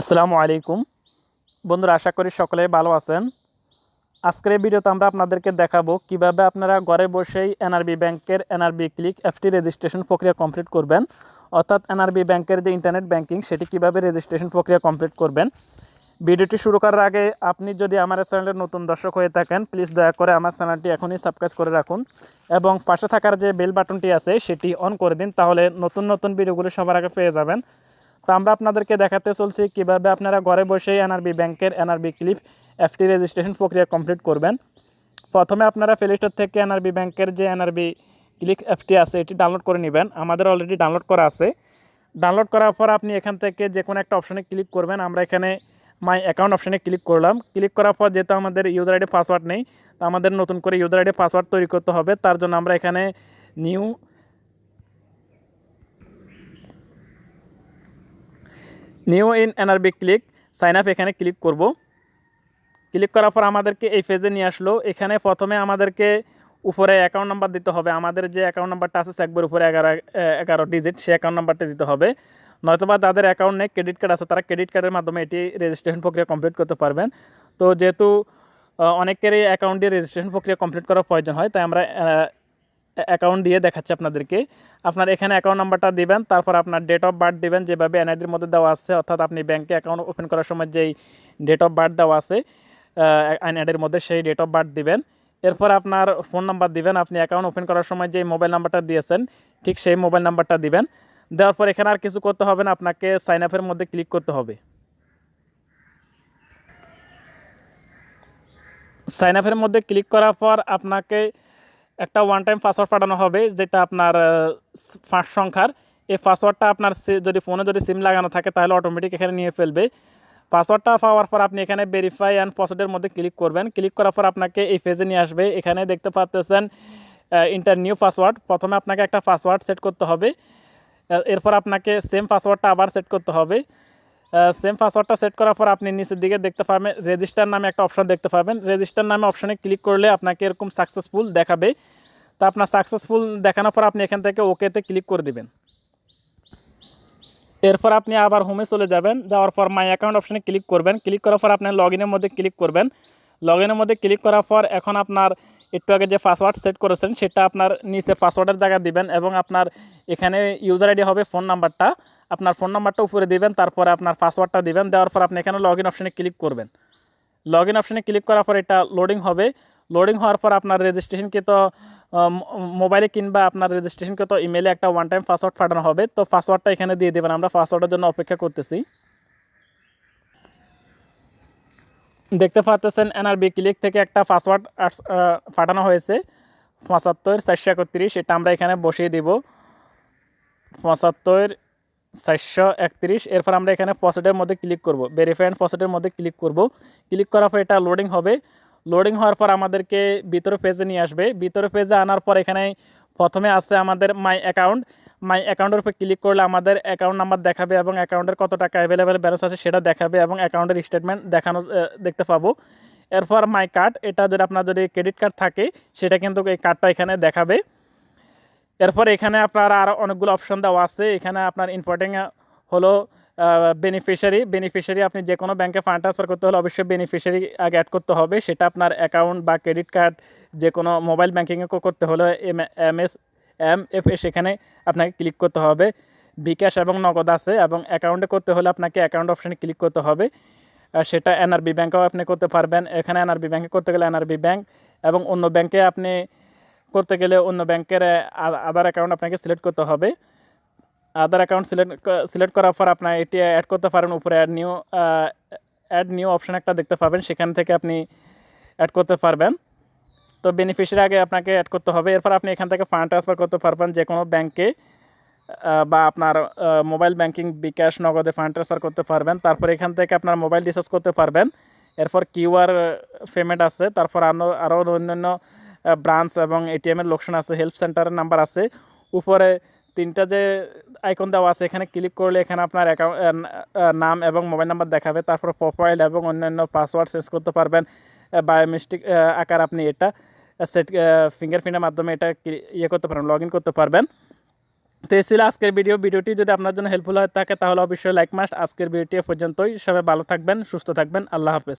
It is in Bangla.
আসসালামু আলাইকুম। বন্ধুরা, আশা করি সকলে ভালো আছেন। আজকের এই ভিডিওতে আমরা আপনাদেরকে দেখাবো কীভাবে আপনারা ঘরে বসেই এনআরবি ব্যাংকের এনআরবি ক্লিক এফটি রেজিস্ট্রেশন প্রক্রিয়া কমপ্লিট করবেন। অর্থাৎ এনআরবি ব্যাংকের যে ইন্টারনেট ব্যাংকিং সেটি কীভাবে রেজিস্ট্রেশন প্রক্রিয়া কমপ্লিট করবেন। ভিডিওটি শুরু করার আগে আপনি যদি আমার চ্যানেলের নতুন দর্শক হয়ে থাকেন প্লিজ দয়া করে আমার চ্যানেলটি এখনই সাবস্ক্রাইব করে রাখুন এবং পাশে থাকার যে বেল বাটনটি আছে, সেটি অন করে দিন, তাহলে নতুন নতুন ভিডিওগুলো সবার আগে পেয়ে যাবেন। তো আমরা আপনাদেরকে দেখাতে চলছি কীভাবে আপনারা ঘরে বসেই এনআরবি ব্যাংকের এনআরবি ক্লিপ এফটি রেজিস্ট্রেশন প্রক্রিয়া কমপ্লিট করবেন। প্রথমে আপনারা প্লে স্টোর থেকে এনআরবি ব্যাংকের যে এনআরবি ক্লিক অ্যাপটি আছে, এটি ডাউনলোড করে নেবেন। আমাদের অলরেডি ডাউনলোড করা আছে। ডাউনলোড করার পর আপনি এখান থেকে যে কোনো একটা অপশানে ক্লিক করবেন। আমরা এখানে মাই অ্যাকাউন্ট অপশানে ক্লিক করলাম। ক্লিক করার পর যেহেতু আমাদের ইউজার আইডি পাসওয়ার্ড নেই, তো আমাদের নতুন করে ইউজার আইডি পাসওয়ার্ড তৈরি করতে হবে। তার জন্য আমরা এখানে new new in NRB click sign up এখানে ক্লিক করব। ক্লিক করার পর আমাদেরকে এই পেজে নিয়ে আসলো। এখানে প্রথমে আমাদেরকে উপরে অ্যাকাউন্ট নাম্বার দিতে হবে। আমাদের যে অ্যাকাউন্ট নাম্বারটা আছে চেকবইয়ের উপরে এগারো এগারো ডিজিট সেই অ্যাকাউন্ট নাম্বারটা দিতে হবে। নয়তোবা তাদের অ্যাকাউন্ট নেই ক্রেডিট কার্ড আছে, তারা ক্রেডিট কার্ডের মাধ্যমে এটি রেজিস্ট্রেশন প্রক্রিয়া কমপ্লিট করতে পারবেন। তো যেহেতু অনেকেরই অ্যাকাউন্ট দিয়ে রেজিস্ট্রেশন প্রক্রিয়া কমপ্লিট করার প্রয়োজন হয়, তাই আমরা অ্যাকাউন্ট দিয়ে দেখাচ্ছি আপনাদেরকে। আপনার এখানে অ্যাকাউন্ট নাম্বারটা দিবেন, তারপর আপনার ডেট অফ বার্থ দিবেন, যেভাবে এনআইডির মধ্যে দেওয়া আছে, অর্থাৎ আপনি ব্যাংকে অ্যাকাউন্ট ওপেন করার সময় যেই ডেট অফ বার্থ দেওয়া আছে এনআইডির মধ্যে সেই ডেট অফ বার্থ দিবেন। এরপর আপনার ফোন নাম্বার দিবেন, আপনি অ্যাকাউন্ট ওপেন করার সময় যে মোবাইল নাম্বারটা দিয়েছেন, ঠিক সেই মোবাইল নাম্বারটা দিবেন। দেওয়ার পর এখানে আর কিছু করতে হবে না, আপনাকে সাইন আপের মধ্যে ক্লিক করতে হবে। সাইন আপের মধ্যে ক্লিক করার পর আপনাকে একটা ওয়ান টাইম পাসওয়ার্ড পাঠানো হবে, যেটা আপনার পাঁচ সংখ্যার। এই পাসওয়ার্ডটা আপনার যদি ফোনে যদি সিম লাগানো থাকে, তাহলে অটোমেটিক এখানে নিয়ে ফেলবে। পাসওয়ার্ডটা পাওয়ার পর আপনি এখানে ভেরিফাই অ্যান্ড প্রসিডের মধ্যে ক্লিক করবেন। ক্লিক করার পর আপনাকে এই পেজে নিয়ে আসবে। এখানে দেখতে পাচ্ছেন ইন্টার নিউ পাসওয়ার্ড প্রথমে আপনাকে একটা পাসওয়ার্ড সেট করতে হবে। এরপর আপনাকে সেম পাসওয়ার্ডটা আবার সেট করতে হবে। সেম পাসওয়ার্ডটা সেট করার পর আপনি নিচের দিকে দেখতে পাবেন রেজিস্টার নামে একটা অপশন দেখতে পাবেন রেজিস্টার নামে অপশনে ক্লিক করলে আপনাকে এরকম সাকসেসফুল দেখাবে। তো আপনার সাকসেসফুল দেখানোর পর আপনি এখান থেকে ওকেতে ক্লিক করে দিবেন। এরপর আপনি আবার হোমে চলে যাবেন, যাওয়ার পর মাই অ্যাকাউন্ট অপশনে ক্লিক করবেন। ক্লিক করার পর আপনি লগ মধ্যে ক্লিক করবেন। লগ মধ্যে ক্লিক করার পর এখন আপনার একটু আগে যে পাসওয়ার্ড সেট করেছেন, সেটা আপনার নিচে পাসওয়ার্ডের জায়গা দিবেন এবং আপনার এখানে ইউজার আইডি হবে ফোন নাম্বারটা আপনার ফোন নাম্বারটা উপরে দিবেন, তারপরে আপনার পাসওয়ার্ডটা দিবেন, দেওয়ার পর আপনি এখানে লগ ইন অপশানে ক্লিক করবেন। লগ ইন অপশানে ক্লিক করার পর এটা লোডিং হবে। লোডিং হওয়ার পর আপনার রেজিস্ট্রেশনকে তো মোবাইলে কিংবা আপনার রেজিস্ট্রেশনকে তো ইমেলে একটা ওয়ান টাইম পাসওয়ার্ড পাঠানো হবে। তো পাসওয়ার্ডটা এখানে দিয়ে দেবেন। আমরা পাসওয়ার্ডের জন্য অপেক্ষা করতেছি। দেখতে পাচ্ছেন এনআরবি ক্লিক থেকে একটা পাসওয়ার্ড পাঠানো হয়েছে। পঁচাত্তর, চারশো একত্রিশ, এটা আমরা এখানে বসিয়ে দিব। পঁচাত্তর, চারশো একত্রিশ, এরপর আমরা এখানে পসেটের মধ্যে ক্লিক করব। ভেরিফাই অ্যান্ড পসেটের মধ্যে ক্লিক করব। ক্লিক করার পর এটা লোডিং হবে। লোডিং হওয়ার পর আমাদেরকে ভিতরে পেজে নিয়ে আসবে। ভিতরে পেজে আনার পর এখানে প্রথমে আছে আমাদের মাই অ্যাকাউন্ট মাই অ্যাকাউন্টের উপর ক্লিক করলে আমাদের অ্যাকাউন্ট নাম্বার দেখাবে এবং অ্যাকাউন্টের কত টাকা অ্যাভেলেবেল ব্যালেন্স আছে সেটা দেখাবে এবং অ্যাকাউন্টের স্টেটমেন্ট দেখানো দেখতে পাবো। এরপর মাই কার্ড এটা যদি আপনার যদি ক্রেডিট কার্ড থাকে, সেটা কিন্তু এই কার্ডটা এখানে দেখাবে। এরপর এখানে আপনার আরও অনেকগুলো অপশন দেওয়া আছে। এখানে আপনার ইম্পর্টেন্ট হলো বেনিফিশিয়ারি বেনিফিশিয়ারি আপনি যে কোনো ব্যাংকে ফান্ড ট্রান্সফার করতে হলে অবশ্যই বেনিফিশিয়ারি আগে অ্যাড করতে হবে। সেটা আপনার অ্যাকাউন্ট বা ক্রেডিট কার্ড যে কোনো মোবাইল ব্যাঙ্কিংয়ে করতে হলে এম এস এম এফ সেখানে আপনাকে ক্লিক করতে হবে। বিকাশ এবং নগদ আছে এবং অ্যাকাউন্টে করতে হলে আপনাকে অ্যাকাউন্ট অপশানে ক্লিক করতে হবে। সেটা এনআরবি ব্যাংকেও আপনি করতে পারবেন। এখানে এনআরবি ব্যাংকে করতে গেলে এনআরবি ব্যাংক এবং অন্য ব্যাংকে আপনি করতে গেলে অন্য ব্যাংকের আধার অ্যাকাউন্ট আপনাকে সিলেক্ট করতে হবে। আধার অ্যাকাউন্ট সিলেক্ট সিলেক্ট করার পর আপনার এটি অ্যাড করতে পারেন। উপরে add new add new option একটা দেখতে পাবেন। সেখান থেকে আপনি অ্যাড করতে পারবেন। তো বেনিফিশিয়ারি আগে আপনাকে অ্যাড করতে হবে। এরপর আপনি এখান থেকে ফান্ড ট্রান্সফার করতে পারবেন যে কোনো ব্যাংকে বা আপনার মোবাইল ব্যাংকিং বিকাশ নগদে ফান্ড ট্রান্সফার করতে পারবেন। তারপর এখান থেকে আপনার মোবাইল রিচার্জ করতে পারবেন। এরপর কিউআর পেমেন্ট আছে। তারপর আরও অন্যান্য ব্রাঞ্চ এবং এটিএমের লোকসান আছে। হেল্প সেন্টারের নাম্বার আছে। উপরে তিনটা যে আইকন দেওয়া আছে, এখানে ক্লিক করলে এখানে আপনার অ্যাকাউন্ট নাম এবং মোবাইল নাম্বার দেখাবে। তারপর প্রোফাইল এবং অন্যান্য পাসওয়ার্ড চেঞ্জ করতে পারবেন। বায়োমেট্রিক আকার আপনি এটা। সেট ফিঙ্গার ফিঙ্গারপ্রিন্টের মাধ্যমে এটা ইয়ে করতে পারবেন লগ করতে পারবেন। তো এই ছিল আজকের ভিডিও ভিডিওটি যদি আপনার জন্য হেল্পফুল হয়ে থাকে, তাহলে অবশ্যই লাইক মাস্ট আজকের ভিডিওটি পর্যন্তই। সবাই ভালো থাকবেন, সুস্থ থাকবেন। আল্লাহ হাফেজ।